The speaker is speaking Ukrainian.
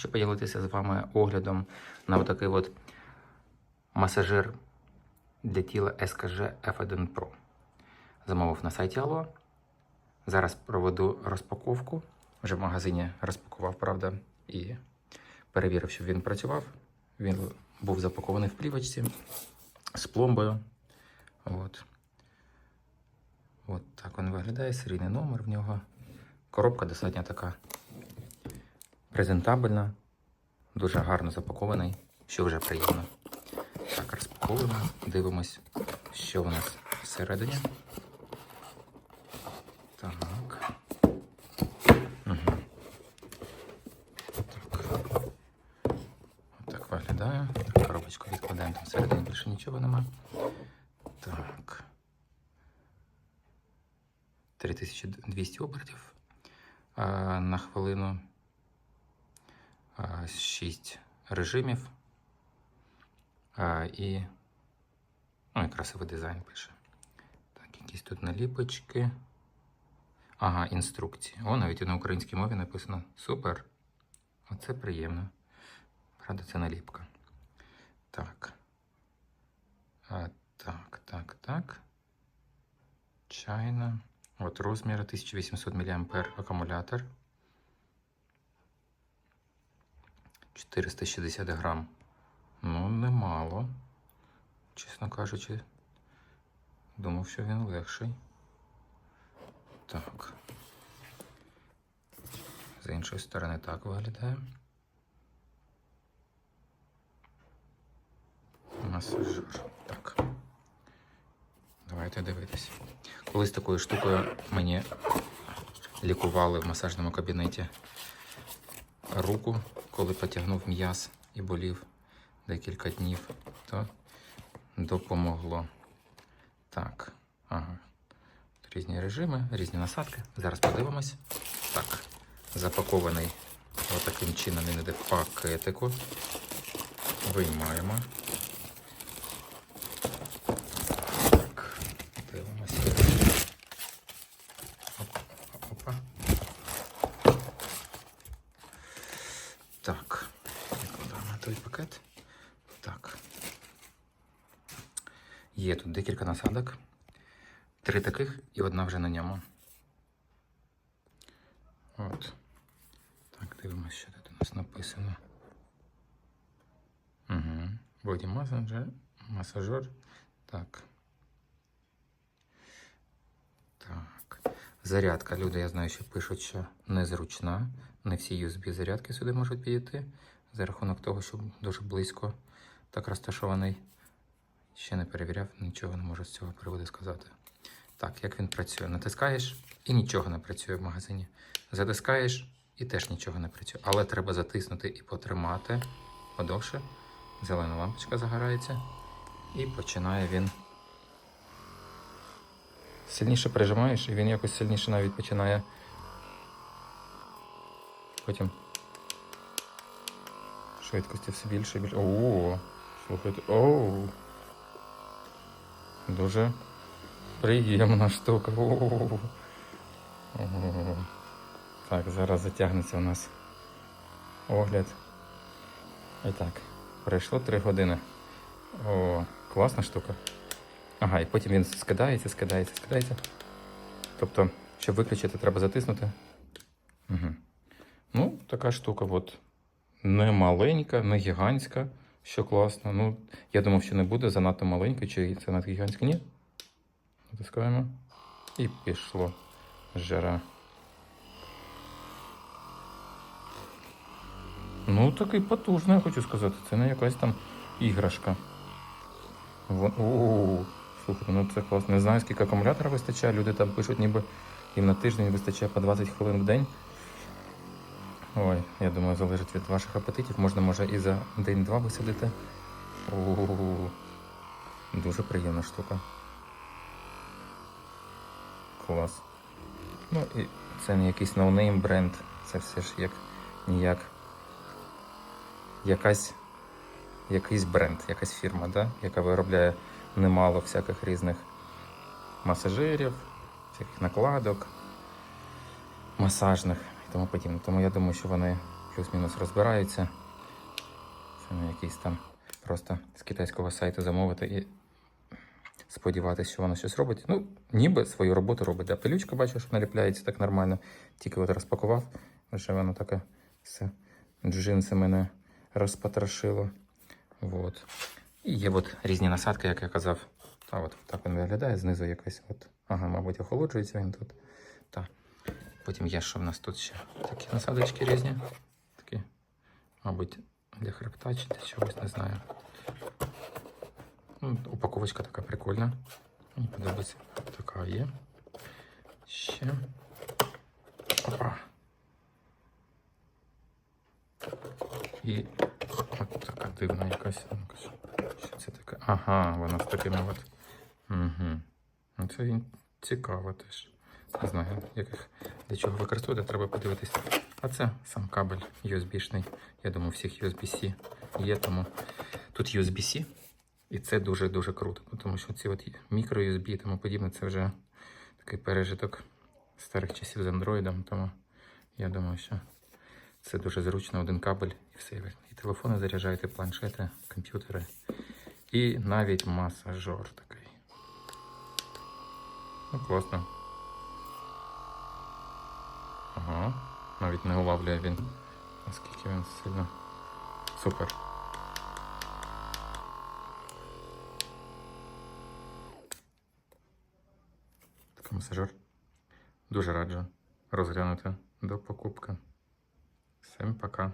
Хочу поділитися з вами оглядом на отакий от масажир для тіла SKG F1 Pro. Замовив на сайті Allo. Зараз проведу розпаковку. Вже в магазині розпакував, правда, і перевірив, щоб він працював. Він був запакований в плівочці з пломбою. От. От так він виглядає, серійний номер в нього. Коробка достатньо така презентабельна, дуже гарно запакований, що вже приємно. Так, розпаковуємо, дивимось, що у нас всередині. Так. Угу. Так. Отак виглядає. Так, коробочку відкладаємо, там всередині більше нічого нема. Так. 3200 обертів на хвилину. 6 режимів. І. Ну, і красивий дизайн пише. Так, якісь тут наліпочки. Ага, інструкції. О, навіть і на українській мові написано Супер. Оце приємно. Правда, це наліпка. Так. А, так, так, так. Чайна. От розмір 1800 мА акумулятор. 460 грам. Ну, немало. Чесно кажучи, думав, що він легший. Так. З іншої сторони так виглядає. Масажер. Так. Давайте дивитись. Колись такою штукою мені лікували в масажному кабінеті руку, коли потягнув м'яз і болів декілька днів, то допомогло. Так, ага. Різні режими, різні насадки. Зараз подивимось. Так, запакований отаким чином він іде пакетику. Виймаємо. Так, дивимося. Опа, опа. Так, відкладаємо той пакет. Так. Є тут декілька насадок. Три таких і одна вже на ньому. От. Так, дивимося, що тут у нас написано. Угу. Боді масажер. Масажер. Так. Так. Зарядка. Люди, я знаю, що пишуть, що незручна. Не всі USB зарядки сюди можуть підійти. За рахунок того, що дуже близько так розташований. Ще не перевіряв, нічого не можу з цього приводу сказати. Так, як він працює? Натискаєш і нічого не працює в магазині. Затискаєш і теж нічого не працює. Але треба затиснути і потримати подовше. Зелена лампочка загорається. І починає він. Сильніше прижимаєш, і він якось сильніше навіть починає. Потім швидкості все більше і більше. О, слухайте. Оу. Дуже приємна штука. О. Так, зараз затягнеться у нас огляд. І так, пройшло 3 години. О, класна штука. Ага, і потім він скидається, скидається, скидається. Тобто, щоб виключити, треба затиснути. Угу. Ну, така штука, от. Не маленька, не гігантська, що класно. Ну, я думав, що не буде занадто маленька, чи це надто гігантська. Ні. Натискаємо. І пішло жара. Ну, такий потужний, я хочу сказати. Це не якась там іграшка. Вон... О, слухайте, ну це класно. Не знаю, скільки акумулятора вистачає. Люди там пишуть, ніби їм на тиждень вистачає по 20 хвилин в день. Ой, я думаю, залежить від ваших апетитів. Можна, може, і за день-два висадити. Дуже приємна штука. Клас. Ну і це не якийсь ноунейм бренд. Це все ж як ніяк. Якась якийсь бренд, якась фірма, да? яка виробляє немало всяких різних масажирів, всяких накладок, масажних тому подібне. Тому я думаю, що вони плюс-мінус розбирається. Це не якийсь там просто з китайського сайту замовити і сподіватися, що воно щось робить. Ну, ніби свою роботу робить. Да, пилючка, бачу, що наліпляється так нормально. Тільки от розпакував, вже воно таке все джинси мене розпотрошило. Вот. І є от різні насадки, як я казав. Та от так він виглядає, знизу якась от. Ага, мабуть, охолоджується він тут. Потім є, що в нас тут ще такі насадочки різні. Такі, мабуть, для хребта чи для чогось, не знаю. Ну, упаковочка така прикольна. Мені подобається. Така є. Ще. Опа. І от така дивна якась. що- Що це таке? Ага, вона з такими от. Угу. Ну, це цікаво теж. Не знаю, яких для чого використовувати, треба подивитись. А це сам кабель USB-шний. Я думаю, всіх USB-C є, тому тут USB-C. І це дуже-дуже круто, тому що ці от мікро USB і тому подібне, це вже такий пережиток старих часів з Android, тому я думаю, що це дуже зручно, один кабель і все. І телефони заряджаєте, планшети, комп'ютери. І навіть масажер такий. Ну, класно. Ага. Навіть не улавлює він, наскільки він сильно. Супер. Такий масажер. Дуже раджу розглянути до покупки. Всім пока.